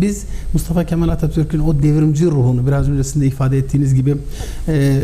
Biz Mustafa Kemal Atatürk'ün o devrimci ruhunu biraz öncesinde ifade ettiğiniz gibi e,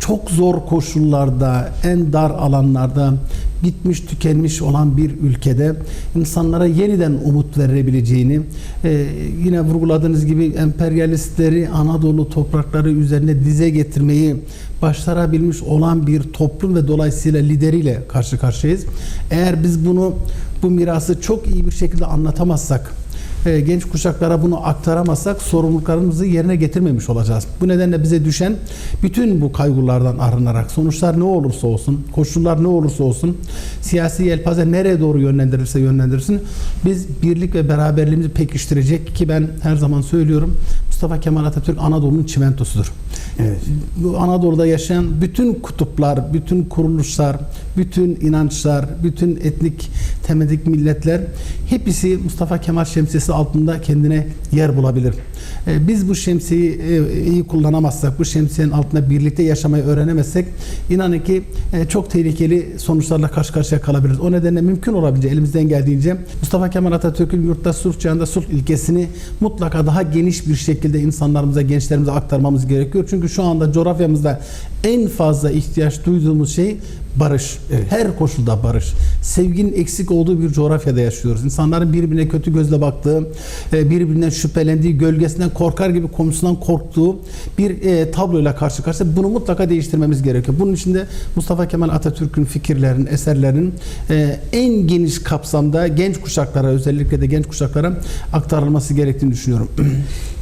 çok zor koşullarda, en dar alanlarda bitmiş tükenmiş olan bir ülkede insanlara yeniden umut verebileceğini e, yine vurguladığınız gibi emperyalistleri Anadolu toprakları üzerine dize getirmeyi başarabilmiş olan bir toplum ve dolayısıyla lideriyle karşı karşıyayız. Eğer biz bunu bu mirası çok iyi bir şekilde anlatamazsak e, genç kuşaklara bunu aktaramazsak sorumluluklarımızı yerine getirmemiş olacağız. Bu nedenle bize düşen bütün bu kaygılardan arınarak sonuçlar ne olursa olsun, koşullar ne olursa olsun, siyasi yelpaze nereye doğru yönlendirirse yönlendirsin biz birlik ve beraberliğimizi pekiştirecek ki ben her zaman söylüyorum Mustafa Kemal Atatürk Anadolu'nun çimentosudur. Evet. Bu Anadolu'da yaşayan bütün kutuplar, bütün kuruluşlar, bütün inançlar, bütün etnik temedik milletler hepsi Mustafa Kemal şemsiyesi altında kendine yer bulabilir. Ee, Biz bu şemsiyeyi e, iyi kullanamazsak, bu şemsiyenin altında birlikte yaşamayı öğrenemezsek inanın ki e, çok tehlikeli sonuçlarla karşı karşıya kalabiliriz. O nedenle mümkün olabildiğince elimizden geldiğince Mustafa Kemal Atatürk'ün yurtta sulh çağında sulh ilkesini mutlaka daha geniş bir şekilde insanlarımıza, gençlerimize aktarmamız gerekiyor. Çünkü şu anda coğrafyamızda en fazla ihtiyaç duyduğumuz şey barış. Evet. Her koşulda barış. Sevginin eksik olduğu bir coğrafyada yaşıyoruz. İnsanların birbirine kötü gözle baktığı, e, birbirinden şüphelendiği, gölgesinden korkar gibi komşusundan korktuğu bir e, tabloyla karşı karşıya. Bunu mutlaka değiştirmemiz gerekiyor. Bunun için de Mustafa Kemal Atatürk'ün fikirlerinin, eserlerinin e, en geniş kapsamda genç kuşaklara, özellikle de genç kuşaklara aktarılması gerektiğini düşünüyorum.